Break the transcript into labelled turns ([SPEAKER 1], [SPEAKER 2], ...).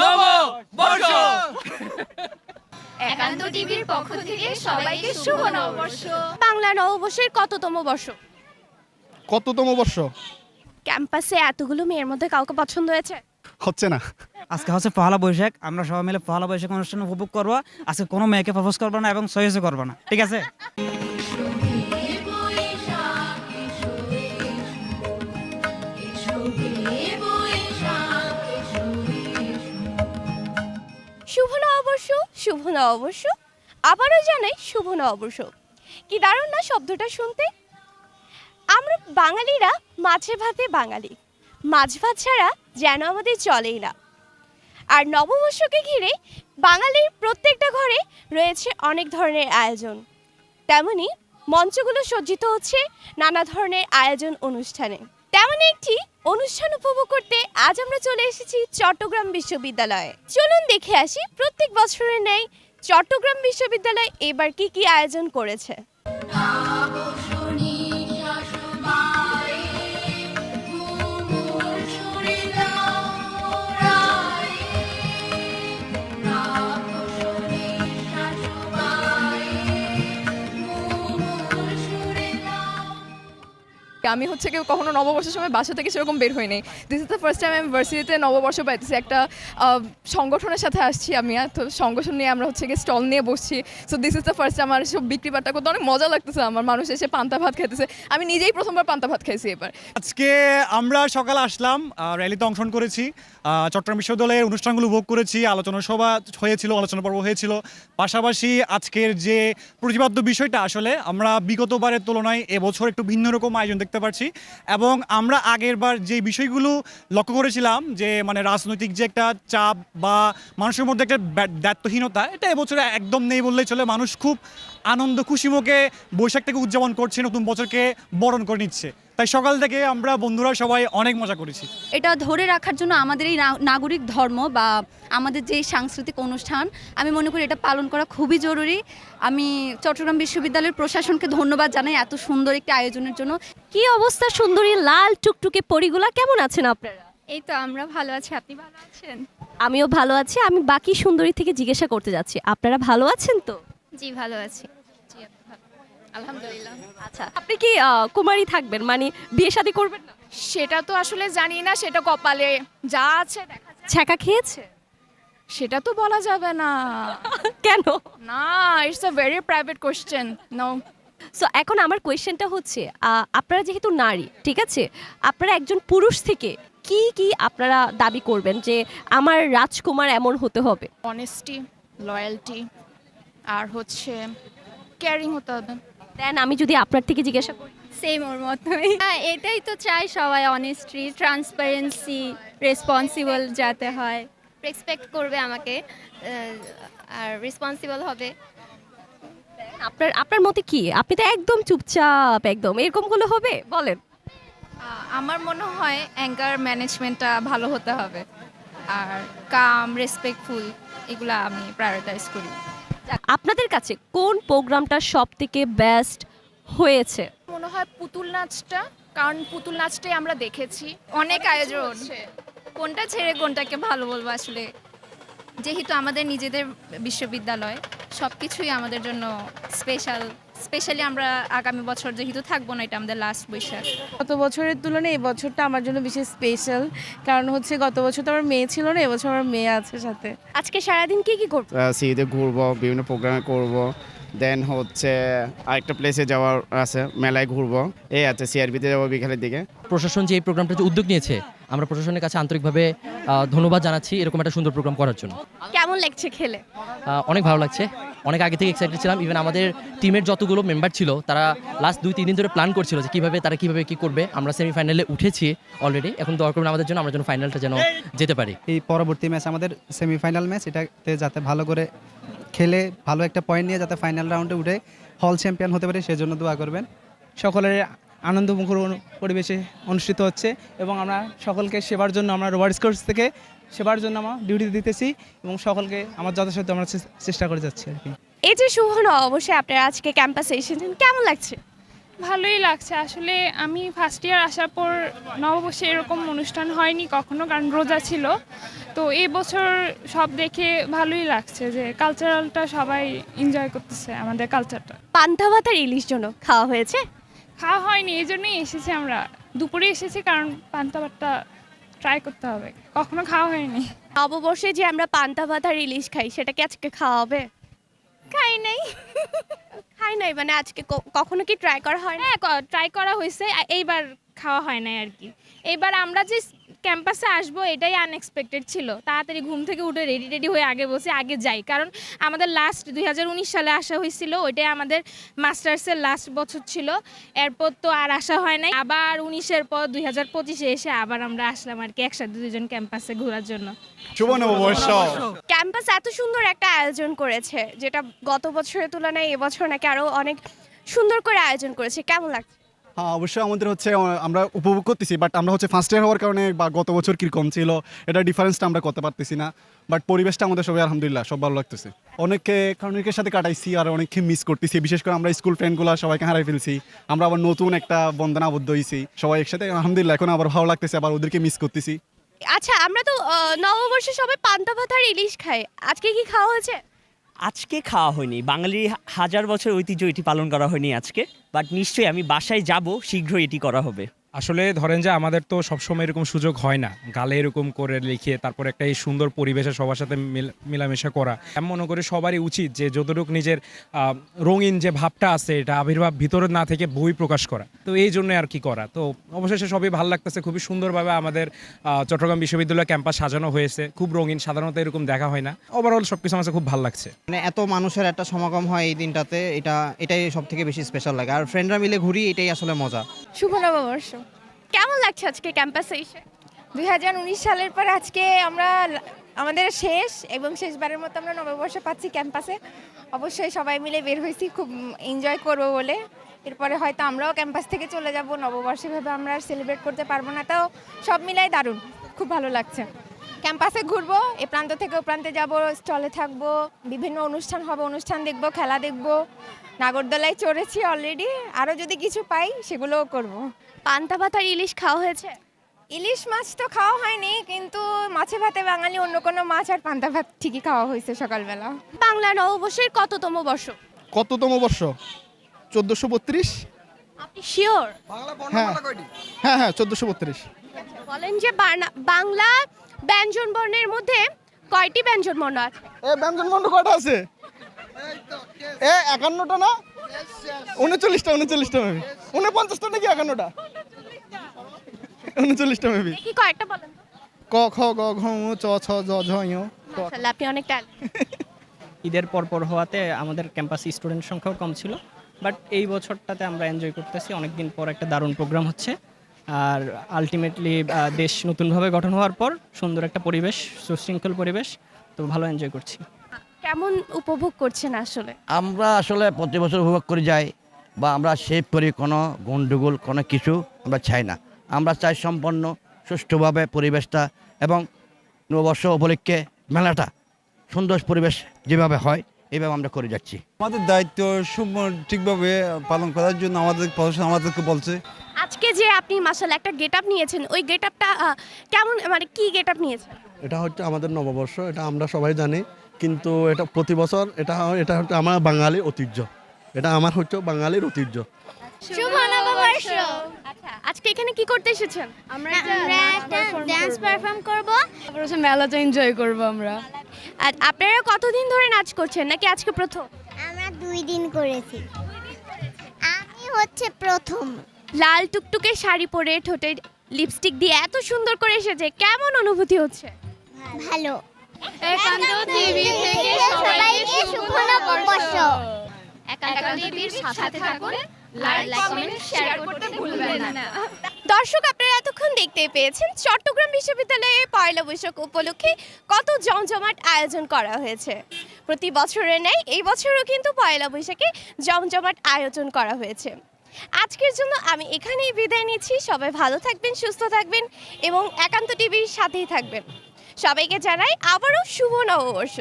[SPEAKER 1] নববর্ষ
[SPEAKER 2] একান্ত টিভির পক্ষ থেকে সবাইকে শুভ নববর্ষ।
[SPEAKER 3] বাংলা নববর্ষের কততম বর্ষ?
[SPEAKER 4] কততম বর্ষ?
[SPEAKER 3] ক্যাম্পাসে এতগুলো মেয়ের মধ্যে কাউকে পছন্দ হয়েছে?
[SPEAKER 4] হচ্ছে না।
[SPEAKER 5] আজকে হচ্ছে পহেলা বৈশাখ আমরা সবাই মিলে পহেলা বৈশাখ অনুষ্ঠান উপভোগ করব। আজকে কোনো মেয়েকে প্রপোজ করব না এবং সহিসে করব না ঠিক আছে?
[SPEAKER 3] শুভ নববর্ষ আবারও জানাই শুভ নববর্ষ কি দারুণ না শব্দটা শুনতে? আমরা বাঙালিরা মাছে ভাতে বাঙালি। মাছ ভাত ছাড়া যেন আমাদের চলেই না। আর নববর্ষকে ঘিরে বাঙালির প্রত্যেকটা ঘরে রয়েছে অনেক ধরনের আয়োজন। তেমনি মঞ্চগুলো সজ্জিত হচ্ছে নানা ধরনের আয়োজন অনুষ্ঠানে। তেমনই একটি অনুষ্ঠান উপভোগ করতে আজ আমরা চলে এসেছি চট্টগ্রাম বিশ্ববিদ্যালয়ে। চলুন দেখে আসি প্রত্যেক বছরের ন্যায় চট্টগ্রাম বিশ্ববিদ্যালয় এবার কি কি আয়োজন করেছে।
[SPEAKER 6] আমি হচ্ছে কেউ কখনো নববর্ষের সময় বাসা থেকে সেরকম বের হই নাই। This is the first time আমি ভার্সিটিতে নববর্ষ পাইতেছি। একটা সংগঠনের সাথে আসছি আমি আর তো সংগঠন নিয়ে আমরা হচ্ছে গিয়ে স্টল নিয়ে বসছি। So this is the first আমার সব বিক্রি বাট্টা করতে অনেক মজা লাগতেছে আমার। মানুষ এসে পান্তা ভাত খেতেছে আমি নিজেই প্রথমবার পান্তা ভাত খাইছি এবার।
[SPEAKER 7] আজকে আমরা সকালে আসলাম র্যালিতে অংশগ্রহণ করেছি। চট্টগ্রাম বিশ্ববিদ্যালয়ের অনুষ্ঠানগুলো উপভোগ করেছি, আলোচনা সভা হয়েছিল, আলোচনা পর্ব হয়েছিল। পাশাপাশি আজকের যে প্রতিপাদ্য বিষয়টা, আসলে আমরা বিগতবারের তুলনায় এবছর একটু ভিন্ন রকম আয়োজন দেখতে পাচ্ছি এবং আমরা আগের বার যে বিষয়গুলো লক্ষ্য করেছিলাম, যে মানে রাজনৈতিক যে একটা চাপ বা মানুষের মধ্যে একটা দায়িত্বহীনতা, এটা এবছরে একদম নেই বললেই চলে। মানুষ খুব আনন্দ, খুশি মুখে বৈশাখ থেকে উদযাপন করছে, নতুন বছরকে বরণ করে নিচ্ছে। তাই সকাল থেকে আমরা বন্ধুরা সবাই অনেক মজা করেছি।
[SPEAKER 8] এটা ধরে রাখার জন্য আমাদের এই না- নাগরিক ধর্ম বা আমাদের যে সাংস্কৃতিক অনুষ্ঠান আমি মনে করি এটা পালন করা খুবই জরুরি। আমি চট্টগ্রাম বিশ্ববিদ্যালয়ের প্রশাসনকে ধন্যবাদ জানাই এত সুন্দর একটি আয়োজনের জন্য।
[SPEAKER 3] কি অবস্থা সুন্দরী লাল টুকটুকে পরিগুলা? কেমন আছেন আপনারা?
[SPEAKER 2] এই তো আমরা ভালো আছি আপনি ভালো আছেন?
[SPEAKER 3] আমিও ভালো আছি আমি বাকি সুন্দরী থেকে জিজ্ঞাসা করতে যাচ্ছি। আপনারা ভালো আছেন তো?
[SPEAKER 2] জি ভালো আছি। আলহামদুলিল্লাহ।
[SPEAKER 3] আচ্ছা আপনি কি কুমারী থাকবেন? মানে বিয়ে শাদী করবেন না?
[SPEAKER 6] সেটা তো আসলে জানি না সেটা কপালে যা আছে দেখা যাক।
[SPEAKER 3] ছ্যাঁকা খেয়েছে?
[SPEAKER 6] সেটা তো বলা যাবে না।
[SPEAKER 3] কেন?
[SPEAKER 6] না it's a very private question no
[SPEAKER 3] so এখন আমার কোয়েশ্চেনটা হচ্ছে আহ, আপনারা যেহেতু নারী ঠিক আছে? আপনারা একজন পুরুষ থেকে কি কি আপনারা দাবি করবেন যে আমার রাজকুমার এমন হতে হবে?
[SPEAKER 6] অনেস্টি লয়্যালটি আর হচ্ছে কেয়ারিং হতে হবে।
[SPEAKER 3] দেন আমি যদি আপনার থেকে জিজ্ঞাসা করি।
[SPEAKER 2] সেম ওর মতোই। হ্যাঁ এটাই তো চাই সবাই অনেস্টি ট্রান্সপারেন্সি রেসপন্সিবল যাতে হয়। রেসপেক্ট করবে আমাকে আর রেসপন্সিবল হবে।
[SPEAKER 3] আপনার আপনার মতে কি? আপনি তো একদম চুপচাপ একদম। এরকম হলে হবে? বলেন।
[SPEAKER 6] আমার মনে হয় অ্যাঙ্গার ম্যানেজমেন্টটা ভালো হতে হবে। আর কাম রেসপেক্টফুল এগুলো আমি প্রায়োরিটাইজ করি।
[SPEAKER 3] আপনাদের কাছে কোন প্রোগ্রামটা সব থেকে বেস্ট হয়েছে?
[SPEAKER 6] মনে হয় পুতুল নাচটা কারণ পুতুল নাচটাই আমরা দেখেছি।
[SPEAKER 2] অনেক আয়োজন। কোনটা ছেড়ে কোনটাকে ভালো বলব আসলে? যেহেতু আমাদের নিজেদের বিশ্ববিদ্যালয় সব কিছুই আমাদের জন্য স্পেশাল স্পেশালি আমরা আগামী বছর যেহেতু থাকব না এটা আমাদের লাস্ট বৈশাখ
[SPEAKER 9] গত বছরের তুলনায় এই বছরটা আমার জন্য বেশি স্পেশাল কারণ হচ্ছে গত বছর তো আমার মেয়ে ছিল না এবছর আমার মেয়ে আছে সাথে।
[SPEAKER 3] আজকে সারাদিন কি কি করব?
[SPEAKER 4] সিতে ঘুরবো বিভিন্ন প্রোগ্রামে করব দেন হচ্ছে আরেকটা প্লেসে যাওয়ার আছে মেলায় ঘুরবো। এই আছে সিআরবিতে যাব বিকালের দিকে।
[SPEAKER 1] প্রশাসন যে এই প্রোগ্রামটা যে উদ্যোগ নিয়েছে আমরা প্রশাসনের কাছে আন্তরিকভাবে আহ, ধন্যবাদ জানাচ্ছি এরকম একটা সুন্দর প্রোগ্রাম করার জন্য।
[SPEAKER 3] কেমন লাগছে খেলে?
[SPEAKER 1] আহ, অনেক ভালো লাগছে। অনেক আগে থেকে এক্সাইটেড ছিলাম ইভেন আমাদের টিমের যতগুলো মেম্বার ছিল, তারা লাস্ট দুই, তিন দিন ধরে প্ল্যান করছিল যে কীভাবে তারা কীভাবে কী করবে। আমরা সেমিফাইনালে উঠেছি অলরেডি এখন দরকার আমাদের জন্য, আমরা যেন ফাইনালটা যেন যেতে পারি।
[SPEAKER 5] এই পরবর্তী ম্যাচ আমাদের সেমিফাইনাল ম্যাচ এটাতে যাতে ভালো করে খেলে, ভালো একটা পয়েন্ট নিয়ে যাতে ফাইনাল রাউন্ডে উঠে হল চ্যাম্পিয়ন হতে পারে, সেজন্য দোয়া করবেন। সকলের আনন্দমুখর পরিবেশে অনুষ্ঠিত হচ্ছে এবং আমরা সকলকে সেবার জন্য আমরা রোবার্টস কোর্স থেকে সেবার জন্য আমরা ডিউটি দিতেছি এবং সকলকে আমার যথাসাধ্য আমরা চেষ্টা করে যাচ্ছি আর কি।
[SPEAKER 3] এই যে শুভ অবশ্যই আপনারা আজকে ক্যাম্পাসে এসেছেন। কেমন লাগছে?
[SPEAKER 10] ভালোই লাগছে। আসলে আমি ফার্স্ট ইয়ার আসার পর নববর্ষে এরকম অনুষ্ঠান হয়নি কখনো কারণ রোজা ছিল। তো এই বছর সব দেখে ভালোই লাগছে যে কালচারালটা সবাই এনজয় করতেছে আমাদের কালচারটা
[SPEAKER 3] পান্তা ভাতার ইলিশ জন্য খাওয়া হয়েছে?
[SPEAKER 10] খাওয়া হয়নি এই জন্যই এসেছি আমরা। দুপুরে এসেছি কারণ পান্তাবারটা ট্রাই করতে হবে। কখনো খাওয়া হয়নি।
[SPEAKER 3] নববর্ষে যে আমরা পান্তা ভাতা ইলিশ খাই সেটা কি আজকে খাওয়া হবে? খাই নাই। খাই নাই মানে আজকে কখনো কি ট্রাই করা হয়? না
[SPEAKER 11] হ্যাঁ ট্রাই করা হয়েছে এইবার খাওয়া হয় নাই আর কি। এইবার আমরা যে ক্যাম্পাসে আসব এটাই আনএক্সপেক্টেড ছিল। তাড়াতাড়ি ঘুম থেকে উঠে রেডি রেডি হয়ে আগে বসে আগে যাই। কারণ আমাদের লাস্ট দুই সালে আসা হয়েছিল ওইটাই আমাদের মাস্টার্সের লাস্ট বছর ছিল। এরপর তো আর আসা হয় নাই। আবার উনিশের পর দুই হাজার পঁচিশে এসে আবার আমরা আসলাম আর কি একসাথে দুজন ক্যাম্পাসে ঘোরার জন্য।
[SPEAKER 7] শুভ নববর্ষ।
[SPEAKER 3] ক্যাম্পাস এত সুন্দর একটা আয়োজন করেছে যেটা গত বছরের তুলনায় এবছর নাকি আরও অনেক সুন্দর করে আয়োজন করেছে। কেমন লাগছে?
[SPEAKER 12] হ্যাঁ অবশ্যই আমাদের হচ্ছে আমরা উপভোগ করতেছি বাট আমরা হচ্ছে ফার্স্ট ইয়ার হওয়ার কারণে বা গত বছর কীরকম ছিল, এটা ডিফারেন্সটা আমরা করতে পারতেছি না। বাট পরিবেশটা আমাদের সবাই, আলহামদুলিল্লাহ, সব ভালো লাগতেছে। অনেকে কারণ অনেকের সাথে কাটাইছি আর অনেককে মিস করতেছি, বিশেষ করে আমরা স্কুল ফ্রেন্ডগুলো সবাইকে হারাই ফেলছি। আমরা আবার নতুন একটা বন্ধনে আবদ্ধ হয়েছি সবাই একসাথে, আলহামদুলিল্লাহ, এখন আবার ভালো লাগতেছে, আবার ওদেরকে মিস করতেছি।
[SPEAKER 3] আচ্ছা আমরা তো নববর্ষে সবাই পান্তা ভাতার ইলিশ খাই, আজকে কি খাওয়া হয়েছে?
[SPEAKER 13] আজকে খাওয়া হয়নি। বাঙালি হাজার বছর ঐতিহ্য এটি পালন করা হয়নি আজকে বাট নিশ্চয়ই আমি বাসায় যাব, শীঘ্রই এটি করা হবে।
[SPEAKER 14] আসলে ধরেন যে আমাদের তো সবসময় এরকম সুযোগ হয় না। গালে এরকম করে লিখে তারপর একটা এই সুন্দর পরিবেশে সবার সাথে মিল- মেলামেশা করা। আমি মনে করি সবারই উচিত যে যতটুকু নিজের রঙিন যে ভাবটা আছে এটা আবির্ভাব ভিতরে না থেকে বই প্রকাশ করা। তো এই জন্য আর কি করা। তো অবশেষে সবই ভালো লাগতেছে। খুবই সুন্দরভাবে আমাদের চট্টগ্রাম বিশ্ববিদ্যালয় ক্যাম্পাস সাজানো হয়েছে। খুব রঙিন সাধারণত এরকম দেখা হয় না। ওভারঅল সব কিছু আমার খুব ভালো লাগছে।
[SPEAKER 5] মানে এত মানুষের একটা সমাগম হয় এই দিনটাতে এটা এটাই সব থেকে বেশি স্পেশাল লাগে। আর ফ্রেন্ডরা মিলে ঘুরি এটাই আসলে মজা।
[SPEAKER 9] শুভ নববর্ষ।
[SPEAKER 3] কেমন লাগছে আজকে ক্যাম্পাসে এসে?
[SPEAKER 9] দুই সালের পর আজকে আমরা আমাদের শেষ এবং শেষবারের মতো আমরা নববর্ষ পাচ্ছি ক্যাম্পাসে। অবশ্যই সবাই মিলে বের হয়েছি, খুব এনজয় করব বলে। এরপরে হয়তো আমরাও ক্যাম্পাস থেকে চলে যাব, নববর্ষে ভাবে আমরা সেলিব্রেট করতে পারব না, তাও সব মিলাই দারুণ, খুব ভালো লাগছে। ক্যাম্পাসে ঘুরবো এ প্রান্ত থেকে ও প্রান্তে যাব স্টলে থাকব বিভিন্ন অনুষ্ঠান হবে অনুষ্ঠান দেখব খেলা দেখব। নাগরদোলায় চড়েছি অলরেডি আরও যদি কিছু পাই সেগুলোও করব।
[SPEAKER 3] পান্তা ভাতার ইলিশ খাওয়া হয়েছে?
[SPEAKER 9] ইলিশ মাছ তো খাওয়া হয়নি কিন্তু মাছে ভাতে বাঙালি অন্য কোনো মাছ আর পান্তা ভাত ঠিকই খাওয়া হয়েছে সকালবেলা।
[SPEAKER 3] বাংলা নববর্ষের কততম বর্ষ?
[SPEAKER 12] কততম বর্ষ? চোদ্দোশো বত্রিশ?
[SPEAKER 3] আপনি শিওর
[SPEAKER 12] হ্যাঁ। হ্যাঁ হ্যাঁ চোদ্দোশো বত্রিশ।
[SPEAKER 3] বলেন যে বাংলা ব্যঞ্জন বর্ণের মধ্যে কয়টি ব্যঞ্জন বর্ণ আছে?
[SPEAKER 12] এ ব্যঞ্জন বন্ধ কটা আছে? এ একান্নটা না? উনচল্লিশটা উনচল্লিশটা মেবি উনপঞ্চাশটা নাকি একান্নটা? উনচল্লিশটা মেবি
[SPEAKER 3] কি কয়েকটা বলেন
[SPEAKER 12] ক খ গ ঘ ঙ চ ছ জ ঝ ঞ ক।
[SPEAKER 3] মাশাআল্লাহ, আপনি অনেক
[SPEAKER 5] ঈদের পরপর হওয়াতে আমাদের ক্যাম্পাসে স্টুডেন্ট সংখ্যাও কম ছিল। বাট এই বছরটাতে আমরা এনজয় করতেছি অনেক দিন পর একটা দারুণ প্রোগ্রাম হচ্ছে। আর আলটিমেটলি দেশ নতুনভাবে গঠন হওয়ার পর সুন্দর একটা পরিবেশ সুশৃঙ্খল পরিবেশ তো ভালো এনজয় করছি।
[SPEAKER 3] কেমন উপভোগ করছেন আসলে?
[SPEAKER 1] আমরা আসলে প্রতি বছর উপভোগ করে যাই বা আমরা সেভ করি কোনো গন্ডগোল কোনো কিছু আমরা চাই না। আমরা চাই সম্পন্ন সুষ্ঠুভাবে পরিবেশটা এবং নববর্ষ উপলক্ষে মেলাটা সুন্দর পরিবেশ যেভাবে হয় এইভাবে আমরা করে যাচ্ছি।
[SPEAKER 12] আমাদের দায়িত্ব ঠিকভাবে পালন করার জন্য আমাদের প্রশাসন আমাদেরকে বলছে
[SPEAKER 3] আজকে যে আপনি মাশাআল্লাহ একটা গেট আপ নিয়েছেন ওই গেট আপটা কেমন মানে কি গেট আপ নিয়েছেন?
[SPEAKER 12] এটা হচ্ছে আমাদের নববর্ষ এটা আমরা সবাই জানি কিন্তু এটা প্রতি বছর এটা এটা হচ্ছে আমার বাঙালি ঐতিহ্য। এটা আমার হচ্ছে বাঙালির ঐতিহ্য।
[SPEAKER 3] শুভ নববর্ষ আচ্ছা আজকে এখানে কি করতে এসেছেন?
[SPEAKER 11] আমরা একটা ডান্স পারফর্ম করব।
[SPEAKER 9] হচ্ছে মেলাতে এনজয় করব আমরা।
[SPEAKER 3] আর আপনারা কতদিন ধরে নাচ করছেন নাকি আজকে প্রথম?
[SPEAKER 11] আমরা দুই দিন করেছি। আমি হচ্ছে প্রথম।
[SPEAKER 3] লাল টুকটুকে শাড়ি পরে ঠোঁটে লিপস্টিক দিয়ে এত সুন্দর করে এসেছে। কেমন অনুভূতি হচ্ছে?
[SPEAKER 11] ভালো। একান্ত টিভি থেকে সবাইকে শুভ নববর্ষ।
[SPEAKER 2] একান্ত টিভির সাথে থাকুন লাইক কমেন্ট শেয়ার করতে ভুলবেন না।
[SPEAKER 3] দর্শক আপনারা এতক্ষণ দেখতে পেয়েছেন চট্টগ্রাম বিশ্ববিদ্যালয়ে পয়লা বৈশাখ উপলক্ষে কত জমজমাট আয়োজন করা হয়েছে। প্রতি বছরের ন্যায় এই বছরও কিন্তু পয়লা বৈশাখে জমজমাট আয়োজন করা হয়েছে। আজকের জন্য আমি এখানেই বিদায় নিচ্ছি। সবাই ভালো থাকবেন, সুস্থ থাকবেন এবং একান্ত টিভির সাথেই থাকবেন। সবাইকে জানাই আবারও শুভ নববর্ষ।